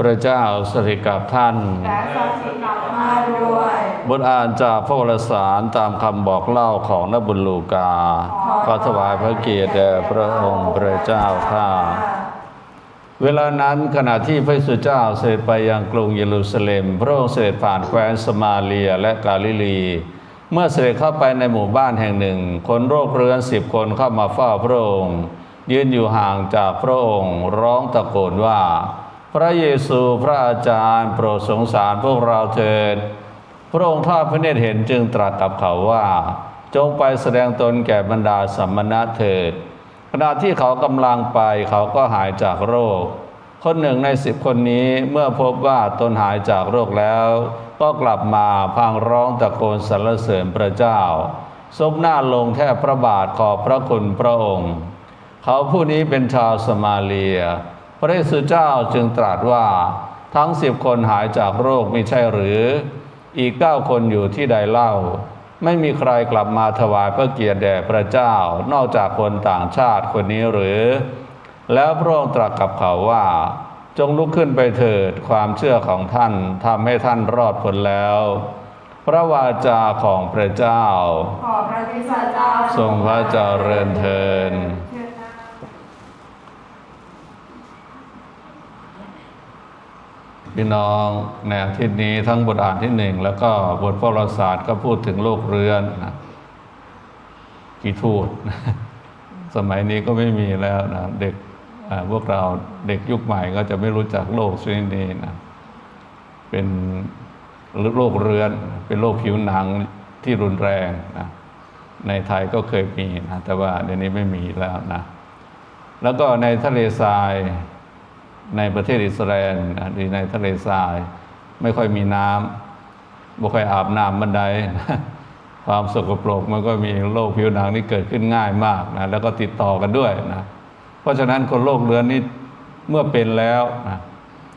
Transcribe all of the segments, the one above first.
พระเจ้าสถิตกับท่านและสถิตกับท่านด้วยบทอ่านจากพระวรสารตามคำบอกเล่าของนบุญลูกาขอถวายพระเกียรติแด่พระองค์พระเจ้าข้าเวลานั้นขณะที่พระสุเจ้าเสด็จไปยังกรุงเยรูซาเล็ม พระองค์เสด็จผ่านแคว้นสมาเลียและกาลิลี เมื่อเสด็จเข้าไปในหมู่บ้านแห่งหนึ่ง คนโรคเรื้อนสิบคนเข้ามาเฝ้าพระองค์ ยืนอยู่ห่างจากพระองค์ร้องตะโกนว่า พระเยซูพระอาจารย์โปรดสงสารพวกเราเถิด พระองค์ทอดพระเนตรเห็นจึงตรัสกับเขาว่า จงไปแสดงตนแก่บรรดาสัมมณะเถิด ขณะที่เขากำลังไปเขาก็หายจากโรค คนหนึ่งในสิบคนนี้เมื่อพบว่าตนหายจากโรคแล้ว ก็กลับมาพังร้องตะโกนสรรเสริญพระเจ้าซบหน้าลงแทบพระบาทขอบพระคุณพระองค์ เขาผู้นี้เป็นชาวสมาเลีย พระเยซูเจ้าจึงตรัสว่าทั้งสิบคนหายจากโรคไม่ใช่หรือ อีกเก้าคนอยู่ที่ใดเล่า ไม่มีใครกลับมาถวายพระเกียรติแด่พระเจ้า นอกจากคนต่างชาติคนนี้หรือ แล้วพระองค์ตรัสกับเขาว่า จงลุกขึ้นไปเถิดความเชื่อของท่านทำให้ท่านรอดพ้นแล้ว พระวาจาของพระเจ้า ขอพระพิสเจ้าทรงพระเจริญเทิน เชิญนะ พี่น้องในอาทิตย์นี้ทั้งบทอ่านที่หนึ่งแล้วก็บทพระศาสตร์ก็พูดถึงโลกเรือนนะกี่ทูตสมัยนี้ก็ไม่มีแล้วนะเด็กพวกเราเด็กยุคใหม่ก็จะไม่รู้จักโลกชนิดนี้นะเป็นโรคเรือนเป็นโรคผิวหนังที่รุนแรงนะในไทยก็เคยมีนะแต่ว่าเดี๋ยวนี้ไม่มีแล้วนะ แล้วก็ในทะเลทราย ในประเทศอิสราเอลนหรือในทะเลทราย ไม่ค่อยมีน้ำบ่ค่อยอาบน้ำบันไดความสกปรกมันก็มีโรคผิวหนังนี่เกิดขึ้นง่ายมากนะแล้วก็ติดต่อกันด้วยนะเพราะฉะนั้นคนโรคเรื้อนนี่เมื่อเป็นแล้วนะ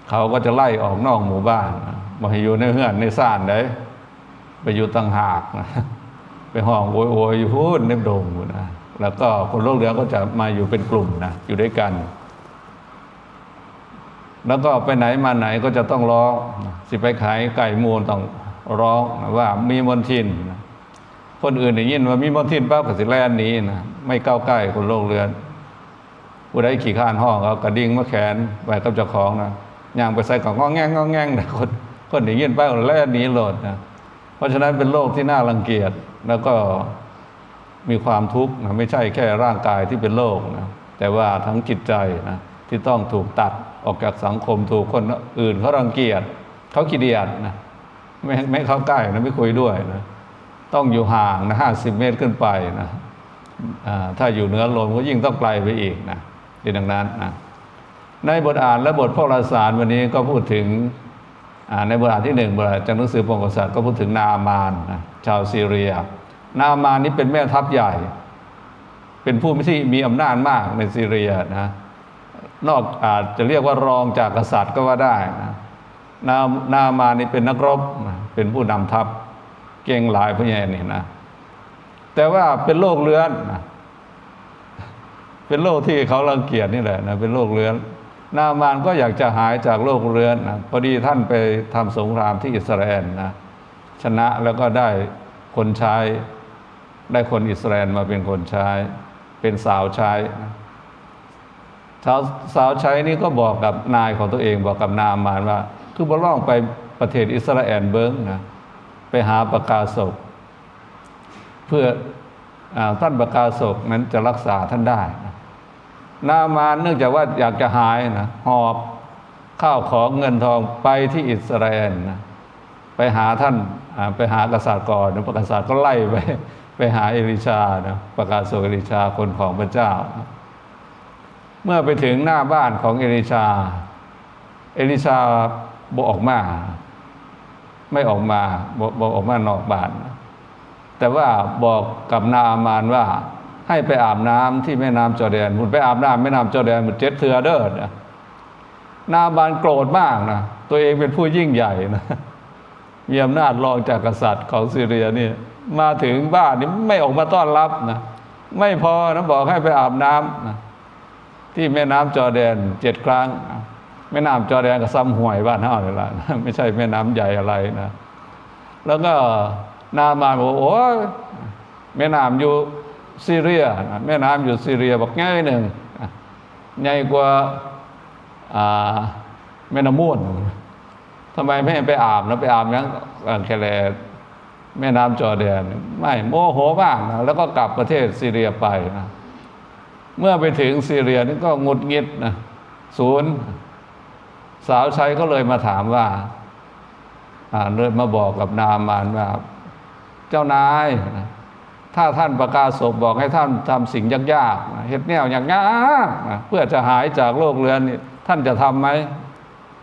เขาก็จะไล่ออกนอกหมู่บ้านนะมาอยู่ในเฮือนในซ่านได้ไปอยู่ต่างหากนะไปห้องโวยโวยอยู่พูดเนบดงอยู่นะแล้วก็คนโรคเรื้อนก็จะมาอยู่เป็นกลุ่มนะอยู่ด้วยกัน แล้วก็ไปไหนมาไหนก็จะต้องร้อง สิไปขายไก่มูลต้องร้องว่ามีมนทิน คนอื่นได้ยินว่ามีมนทินปั๊บก็สิแล่นนี้นะไม่ก้าวใกล้คนโรคเรือนผู้ใดขี่ข้านห้องเอากระดิ่งมาแขนไว้กับเจ้าของนะย่างไปใส่ของงอแงงงอแงงนะคนคนได้ยินปั๊บแล่นนีโหลดนะเพราะฉะนั้นเป็นโรคที่น่ารังเกียจแล้วก็มีความทุกข์นะไม่ใช่แค่ร่างกายที่เป็นโรคนะแต่ว่าทั้งจิตใจนะ ที่ต้องถูกตัดออกจากสังคมถูกคนอื่นเขารังเกียจเขาขี้เดียดนะไม่ไม่เข้าใกล้นะไม่คุยด้วยนะต้องอยู่ห่างนะห้าสิบเมตรขึ้นไปนะถ้าอยู่เหนือลมก็ยิ่งต้องไกลไปอีกนะดังนั้นนะในบทอ่านและบทพระราสารวันนี้ก็พูดถึงในบทอ่านที่หนึ่งบทอ่าจากหนังสือพงศษัตริย์ก็พูดถึงนามานนะชาวซีเรีย นามานนี้เป็นแม่ทัพใหญ่ เป็นผู้ที่มีอำนาจมากในซีเรียนะ นอกอาจจะเรียกว่ารองจากกษัตริย์ก็ว่าได้นะนานามานี่เป็นนักรบเป็นผู้นำทัพ เก่งหลายพระยานี่นะ แต่ว่าเป็นโรคเรื้อนนะเป็นโรคที่เขารังเกียจนี่แหละนะเป็นโรคเรื้อน นามานก็อยากจะหายจากโรคเรื้อนนะพอดีท่านไปทำสงครามที่อิสราเอลนะชนะแล้วก็ได้คนใช้ ได้คนอิสราเอลมาเป็นคนใช้ เป็นสาวใช้นะ สาวสาวใช้นี่ก็บอกกับนายของตัวเองบอกกับนามมานว่า คือบล่องไปประเทศอิสราเอลเบิ้งนะไปหาประกาศกเพื่ออท่านประกาศกนั้นจะรักษาท่านได้นะนามานเนื่องจากว่าอยากจะหายนะหอบข้าวของเงินทองไปที่อิสราเอลนะไปหาท่านไปหากษัตริย์ก่อนนะประกาศก็ไล่ไปไปหาเอลิชานะประกาศกเอลิชาคนของพระเจ้านะ เมื่อไปถึงหน้าบ้านของเอลิชา เอลิชาบอกออกมา ไม่ออกมาบอกบอกออกมานอกบ้าน แต่ว่าบอกกับนามามานว่า ให้ไปอาบน้ำที่แม่น้ำจอร์แดนคุณไปอาบน้ำแม่น้ำจอร์แดนมันเจ็ดเทือเด้อนะนามานโกรธมากนะ ตัวเองเป็นผู้ยิ่งใหญ่นะมีอำนาจรองจากกษัตริย์ของซีเรียนี่มาถึงบ้านนี่ไม่ออกมาต้อนรับนะ ไม่พอนะบอกให้ไปอาบน้ำนะ ที่แม่น้ำจอแดนเจ็ดครั้ง แม่น้ำจอแดนกับซ้ำห่วยบ้านเฮานี่ล่ะไม่ใช่แม่น้ำใหญ่อะไรนะ แล้วก็นามาบอกโอ้แม่น้ำอยู่ซีเรียแม่น้ำอยู่ซีเรียบอกง่ายหนึ่งใหญ่กว่าแม่น้ำมูลทำไมไม่ให้ไปอาบนะไปอาบยังอ่าแคลแม่น้ำจอแดน ไม่โมโหมากนะแล้วก็กลับประเทศซีเรียไปนะ เมื่อไปถึงซีเรียนี่ก็หงุดหงิดนะศูนย์สาวใช้ก็เลยมาถามว่าเลยมาบอกกับนามานว่า เจ้านาย ถ้าท่านประกาศศพบอกให้ท่านทำสิ่งยากๆเฮ็ดแนวอย่างยากนะเพื่อจะหายจากโรคเรื้อนนี่ท่านจะทำไหม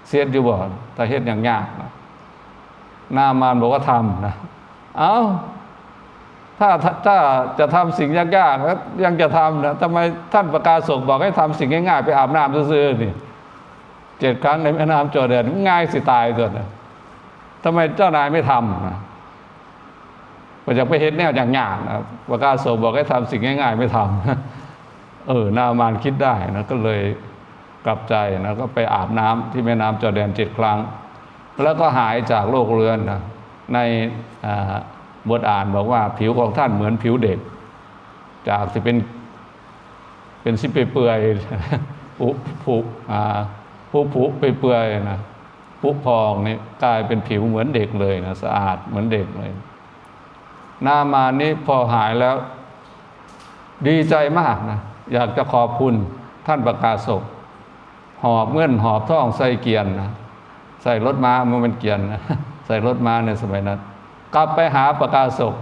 เสียดอยู่บ่แต่เฮ็ดอย่างยากนามานบอกว่าทำนะ เอา้า ถ้าถ้าจะทำสิ่งยากๆแล้วยังจะทำนะทำไมท่านประกาศศพบอกให้ทำสิ่งง่ายๆไปอาบน้ำซื่อๆนี่เจ็ดครั้งในแม่น้ำจอร์แดนง่ายสิตายตัวนะทำไมเจ้านายไม่ทำนะก็จะไปเห็นแนวอย่างยากนะประกาศโสบอกให้ทำสิ่งง่าย ๆ ไม่ทำเออนามานคิดได้นะก็เลยกลับใจนะก็ไปอาบน้ำที่แม่น้ำจอร์แดนเจ็ดครั้ง แล้วก็หายจากโรคเรื้อนนะในอ่า บทอ่านบอกว่าผิวของท่านเหมือนผิวเด็ก จากที่เป็นเป็นสิเปื่อยๆผุผุอ่าผุผุเปื่อยๆนะผุพองนี่กลายเป็นผิวเหมือนเด็กเลยนะสะอาดเหมือนเด็กเลยหน้ามานี้พอหายแล้ว ดีใจมากนะอยากจะขอบคุณท่านประกาศกหอบเงินหอบท่องใส่เกียนนะใส่รถม้ามันเป็นเกียนนะใส่รถม้าในสมัยนั้น กลับไปหาประกาศก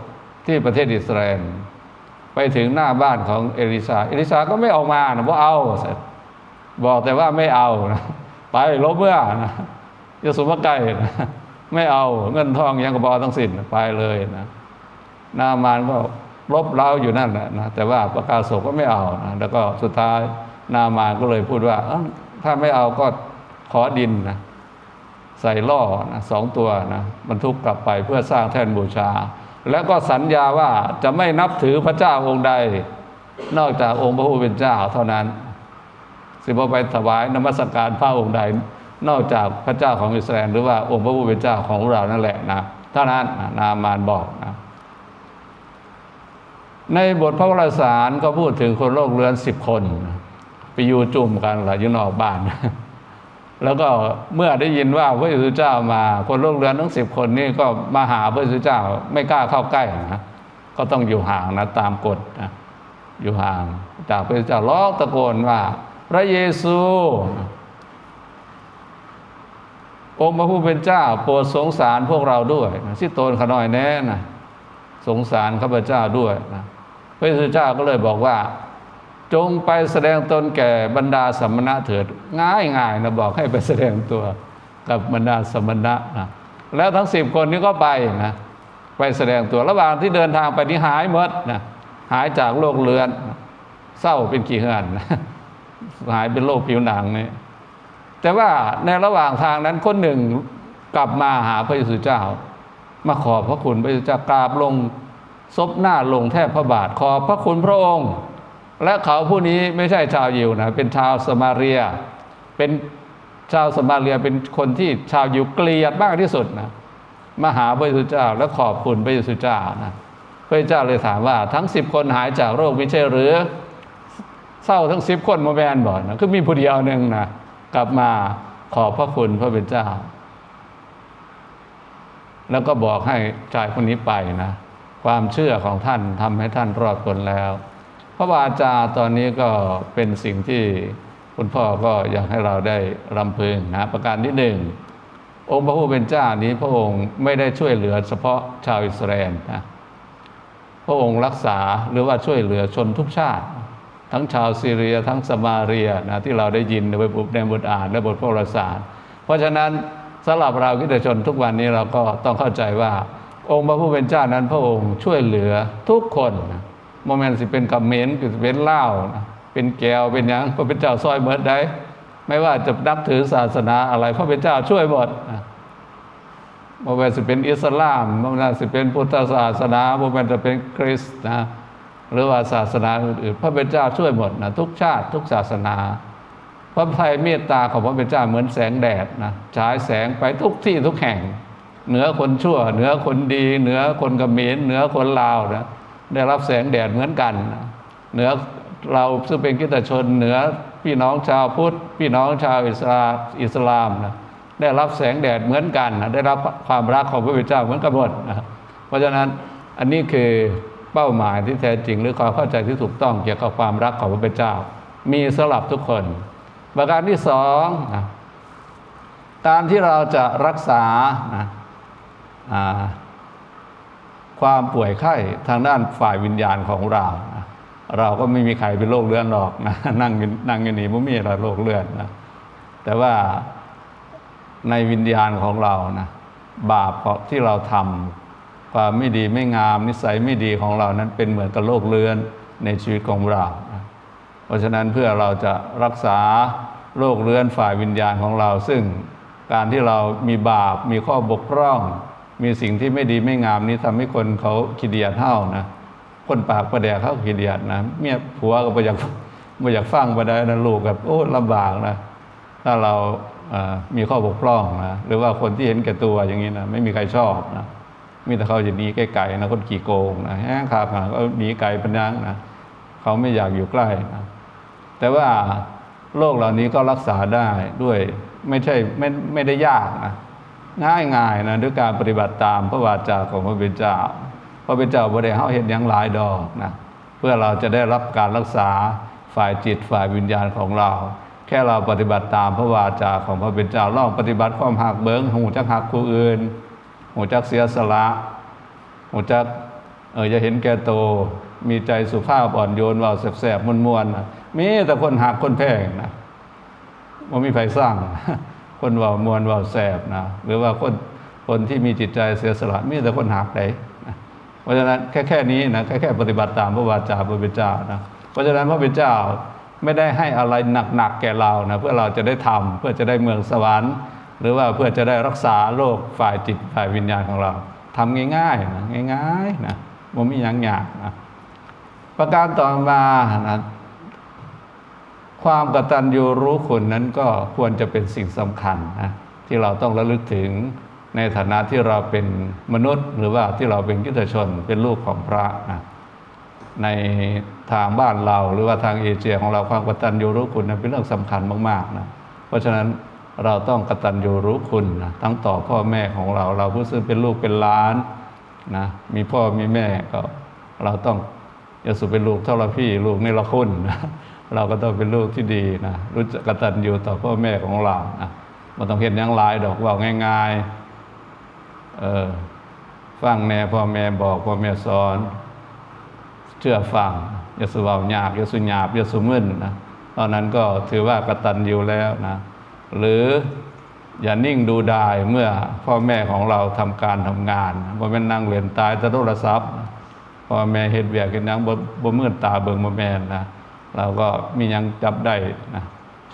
ที่ประเทศอิสราเอลไปถึงหน้าบ้านของเอลิซาเอลิซาก็ไม่ออกมานะว่าเอาเสร็จบอกแต่ว่าไม่เอานะไปลบเมื่อนะยาสมมาใกล้นะไม่เอาเงินทองยังกระบอทั้งสิ้นไปเลยนะนามานก็ลบเล้าอยู่นั่นแหละนะ แต่ว่าประกาศศกก็ไม่เอานะแล้วก็สุดท้ายนามานก็เลยพูดว่าถ้าไม่เอาก็ขอดินนะ ใส่ล่อนะสองตัวนะบรรทุกกลับไปเพื่อสร้างแท่นบูชา แล้วก็สัญญาว่าจะไม่นับถือพระเจ้าองค์ใด นอกจากองค์พระผู้เป็นเจ้าเท่านั้น สิบไปถวายนมัสการพระองค์ใด นอกจากพระเจ้าของอิสราเอลหรือว่าองค์พระผู้เป็นเจ้าของเรานั่นแหละนะเท่านั้นนามานบอกนะในบทพระวรสารก็พูดถึงคนโลกเรือนสิบคน ไปอยู่จุ่มกันหละอยู่นอกบ้าน แล้วก็เมื่อได้ยินว่าพระเยซูเจ้ามาคนโลกเรือนทั้งสิบคนนี่ก็มาหาพระเยซูเจ้าไม่กล้าเข้าใกล้นะก็ต้องอยู่ห่างนะตามกฎนะอยู่ห่างจากพระเยซูเจ้าร้องตะโกนว่า พระเยซู องค์พระผู้เป็นเจ้า โปรดสงสารพวกเราด้วยนะสิโตนขน้อยแน่นะสงสารข้าพเจ้าด้วยนะพระเยซูเจ้าก็เลยบอกว่า จงไปแสดงตนแก่บรรดาสมณะเถิด ง่ายง่ายๆนะบอกให้ไปแสดงตัวกับบรรดาสมณะนะแล้วทั้งสิบคนนี้ก็ไปนะไปแสดงตัวระหว่างที่เดินทางไปนี่หายหมดนะหายจากโรคเรื้อนเศร้าเป็นกี่เหือนนะหายเป็นโรคผิวหนังนี่แต่ว่าในระหว่างทางนั้นคนหนึ่งกลับมาหาพระเยซูเจ้า มาขอบพระคุณพระเยซูเจ้ากราบลงซบหน้าลงแทบพระบาทขอบพระคุณพระองค์ และเขาผู้นี้ไม่ใช่ชาวยิวนะเป็นชาวสมาเรีย เป็นชาวสมาเรียเป็นคนที่ชาวยิวเกลียดมากที่สุดนะมาหาพระเยซูเจ้าและขอบคุณพระเยซูเจ้านะพระเจ้าเลยถามว่าทั้งสิบคนหายจากโรคไม่ใช่หรือ เศร้าทั้งสิบคนโมแมนบ่อนนะคือมีผู้เดียวหนึ่งนะกลับมาขอบพระคุณพระเป็นเจ้า แล้วก็บอกให้ชายคนนี้ไปนะ ความเชื่อของท่านทำให้ท่านรอดพ้นแล้ว พระวาจาตอนนี้ก็เป็นสิ่งที่คุณพ่อก็อยากให้เราได้รำพึงนะประการที่หนึ่งองค์พระผู้เป็นเจ้านี้พระองค์ไม่ได้ช่วยเหลือเฉพาะชาวอิสราเอลนะพระองค์รักษาหรือว่าช่วยเหลือชนทุกชาติ ทั้งชาวซีเรียทั้งสมาเรียนะที่เราได้ยินในบทในบทอ่านและบทพระวรสารเพราะฉะนั้นสำหรับเราคริสตชนทุกวันนี้เราก็ต้องเข้าใจว่า องค์พระผู้เป็นเจ้านั้นพระองค์ช่วยเหลือทุกคนนะ โมเมนต์สิเป็นกัมเมนเป็นเล่านะเป็นแก้วเป็นยังพระเป็นเจ้าซอยเมิดได้ไม่ว่าจะนับถือศาสนาอะไร พระเป็นเจ้าช่วยหมดนะโมเมนต์สิเป็นอิสลามโมเมนต์สิเป็นพุทธศาสนาโมเมนต์จะเป็นคริสต์นะหรือว่าศาสนาอื่นๆพระเป็นเจ้าช่วยหมดนะทุกชาติทุกศาสนา พระภัยเมตตาของพระเป็นเจ้าเหมือนแสงแดดนะฉายแสงไปทุกที่ทุกแห่ง เหนือคนชั่ว เหนือคนดี เหนือคนเมรเหนือคนลาวนะ ได้รับแสงแดดเหมือนกัน เหนือเราซึ่งเป็นกิตชนเหนือพี่น้องชาวพุทธ พี่น้องชาวอิสลามอิสลามนะได้รับแสงแดดเหมือนกันนะได้รับความรักของพระพุทธเจ้าเหมือนกันหมดนะเพราะฉะนั้นอันนี้คือเป้าหมายที่แท้จริงหรือความเข้าใจที่ถูกต้องเกี่ยวกับความรักของพระพุทธเจ้า มีสำหรับทุกคน ประการที่สองนะการที่เราจะรักษานะอ่า ความป่วยไข้ทางด้านฝ่ายวิญญาณของเรานะเราก็ไม่มีใครเป็นโรคเลือดหรอกนะนั่งนั่งอยู่นี่ไม่มีอะไรโรคเลือดนะแต่ว่าในวิญญาณของเรานะบาปที่เราทำความไม่ดีไม่งามนิสัยไม่ดีของเรานั้นเป็นเหมือนกับโรคเลือนในชีวิตของเรานะเพราะฉะนั้นเพื่อเราจะรักษาโรคเรื้อนฝ่ายวิญญาณของเรา ซึ่งการที่เรามีบาปมีข้อบกพร่อง มีสิ่งที่ไม่ดีไม่งามนี้ทำให้คนเขาขี้เดียดเท่านะคนปากประแดกเขาขี้เดียดนะเมียผัวก็ไม่อยากไม่อยากฟังไปได้นะลูกกับโอ้ลำบากนะถ้าเราเมีข้อบกพร่องนะหรือว่าคนที่เห็นแก่ตัวอย่างนี้นะไม่มีใครชอบนะมีแต่เขาจะหนีไกลๆนะคนขี่โกงนะแห้งขาดนะก็หนีไกลเป็นยังนะเขาไม่อยากอยู่ใกล้นะแต่ว่าโรคเหล่านี้ก็รักษาได้ด้วยไม่ใช่ไม่ไม่ได้ยากนะ ง่ายง่ายๆนะด้วยการปฏิบัติตามพระวาจาของพระเป็นเจ้า พระเป็นเจ้าบริเฮาเห็นอย่างหลายดอกนะเพื่อเราจะได้รับการรักษาฝ่ายจิตฝ่ายวิญญาณของเรา แค่เราปฏิบัติตามพระวาจาของพระเป็นเจ้าลองปฏิบัติความหักเบิ้งหูจักหักผู้อื่นหูจักเสียสละหูจักเออจะเห็นแก่โตวมีใจสุภาพอ่อนโยนเว่าแสบๆมวนๆนะมีแต่คนหักคนแพงนะมันมีไฟสร้าง คนว่ามวนว่าแสบนะหรือว่าคนคนที่มีจิตใจเสียสละมีแต่คนหักไหนเพราะฉะนั้นแค่แค่นี้นะแค่แค่ปฏิบัติตามพระวาจาพระเป็นเจ้านะเพราะฉะนั้นพระเป็นเจ้าไม่ได้ให้อะไรหนักๆแก่เรานะเพื่อเราจะได้ทำเพื่อจะได้เมืองสวรรค์ หรือว่าเพื่อจะได้รักษาโรคฝ่ายจิตฝ่ายวิญญาณของเราทำง่ายๆนะง่ายๆนะมันไม่ยังยากนะประการต่อมานะ ความกตัญญูรู้คุณนั้นก็ควรจะเป็นสิ่งสำคัญนะที่เราต้องระลึกถึงในฐานะที่เราเป็นมนุษย์ หรือว่าที่เราเป็นกิจชนเป็นลูกของพระนะในทางบ้านเราหรือว่าทางเอเชียของเราความกตัญญูรู้คุณนั้นเป็นเรื่องสำคัญมากๆนะเพราะฉะนั้นเราต้องกตัญญูรู้คุณนะทั้งต่อพ่อแม่ของเรา เราผู้ซึ่งเป็นลูกเป็นหล้านนะมีพ่อมีแม่ก็เราต้องอย่าสุเป็นลูกเท่าเราพี่ลูกนี่ละคุณนะ เราก็ต้องเป็นลูกที่ดีนะรู้จักกตัญญูต่อพ่อแม่ของเรานะมันต้องเห็นอยังหลายดอกว่าง่ายๆเออฟังแน่พ่อแม่บอกพ่อแม่สอน เชื่อฟังอย่าสุเบาหยาบอย่าสุหยาบอย่าสุมึนนะตอนนั้นก็ถือว่ากตัญญูแล้วนะ หรืออย่านิ่งดูดายเมื่อพ่อแม่ของเราทำการทำงานว่าเป็นนั่งเรียนตายจะโทรศัพท์พ่อแม่เฮ็ดเวียกเฮ็ดหยังบ่บ่มื่นตาเบิ่งบ่แม่นนะ เราก็มียังจับได้นะ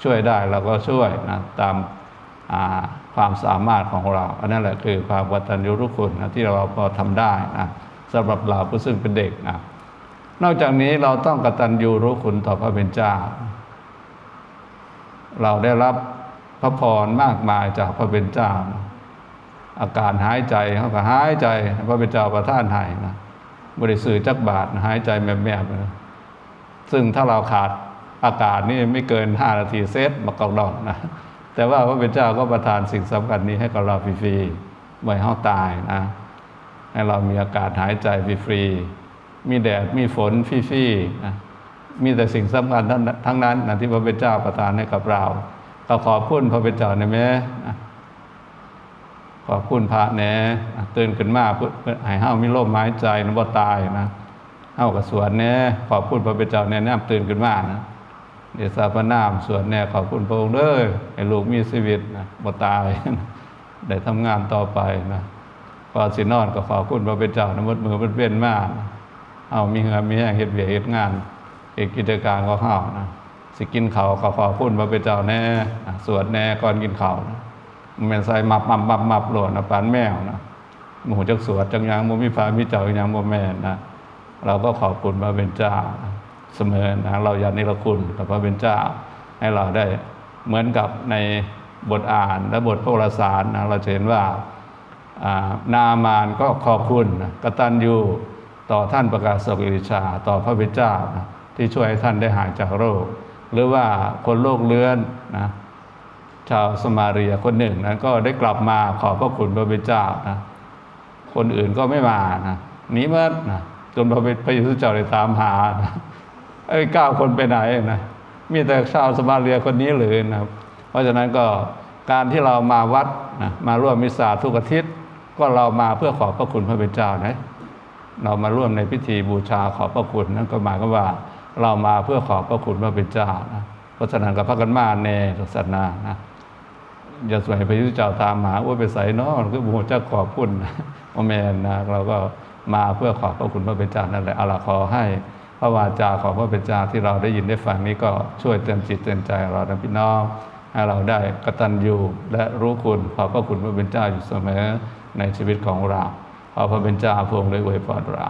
ช่วยได้เราก็ช่วยนะตามาความสามารถของเรา อันนั้นแหละคือความกตัญญูรู้คุณนะที่เราพอทำได้นะสำหรับเราผู้ซึ่งเป็นเด็กนะนอกจากนี้เราต้องกตัญญูรู้คุณต่อพระเป็นเจ้า เราได้รับพระพรมากมายจากพระเป็นเจ้า อาการหายใจเขาก็หายใจพระเป็นเจ้าประท่านให้นะบริสุทธิ์จักบาทหายใจแมบๆนะ ซึ่งถ้าเราขาดอากาศนี่ไม่เกินห้านาทีเซตมากอกดอกนะแต่ว่าพระเป็นเจ้าก็ประทานสิ่งสำคัญนี้ให้กับเราฟรีๆไม่ห้เราตายนะ ให้เรามีอากาศหายใจฟรีๆมีแดดมีฝนฟรีๆนะมีแต่สิ่งสำคัญทั้งนั้นนะที่พระเป็นเจ้าประทานให้กับเราก็ขอบคุณพระเป็นเจ้าในแม่นะขอบคุณพระแหน่นะตื่นขึ้นมาเพื่อให้เฮามีลมหายใจนะบ่ตายนะ เฮากับสวนแหน่ขอบคุณพระเป็นเจ้าแน่แนมตื่นขึ้นมานะเดชาพระนามสวนแน่ขอบคุณพระองค์เด้อให้ลูกมีชีวิตนะบ่ตายได้ทำงานต่อไปนะพอสินอนก็ขอคุณพระเป็นเจ้านะมดมือมันเป็นมากเอามีเหือมีแห้งเฮ็ดเวียกเฮ็ดงานเอกกิจการก็เข้านะสิกินเขาวก็ขอคุณพระเป็นเจ้าแน่สวดแน่ก่อนกินข้าวนะมันเป็นใส่มับมับมับมับหลดนะปานแมวนะหมูจักสวดจังยังบ่มีฟ้ามีเจ้ายังบ่แม่นะ เราก็ขอบคุณพระเป็นเจ้า เสมอนะเราอยากนิรคุณกับพระเป็นเจ้า ให้เราได้เหมือนกับในบทอ่านและบทพระวรสารนะเราเห็นว่านามานก็ขอบคุณนะกตัญญูต่อท่านประกาศสกิริชา ต่อพระบิดเจ้านะที่ช่วยให้ท่านได้หายจากโรค หรือว่าคนโรคเลื้อนนะชาวสมาเรียคนหนึ่งนะก็ได้กลับมาขอบพระคุณพระเบิดเจ้านะคนอื่นก็ไม่มานะนีเมื่นะ จนพระบิดพระเยซูเจ้าได้ตามหาไอ้เก้าคนไปไหนนะมีแต่ชาวสมาเรียคนนี้เลยนะครับ เพราะฉะนั้นก็การที่เรามาวัดนะมาร่วมมิสซาทุกอาทิตย์ ก็เรามาเพื่อขอบพระคุณพระบิดเจ้านะเรามาร่วมในพิธีบูชาขอบพระคุณนั่นก็หมายความว่าเรามาเพื่อขอบพระคุณพระบิดเจ้านะเพราะฉะนั้นกับพระกันมาในศาสนานะอย่าสวยพระเยซูเจ้าตามหาว่าไปใส่นาะมันก็บูชาขอบคุณนะโอเมนนะเราก็ มาเพื่อขอบพระคุณพระเป็นเจ้านั่นแหละอาลาขอให้พระวาจาของพระเป็นเจ้าที่เราได้ยินได้ฟังนี้ก็ช่วยเตือนจิตเตือนใจเราทั้งพี่น้องให้เราได้กตัญญูและรู้คุณขอบพระคุณพระเป็นเจ้าอยู่เสมอในชีวิตของเราขอพระเป็นเจ้าพระองค์ได้อวยพรเรา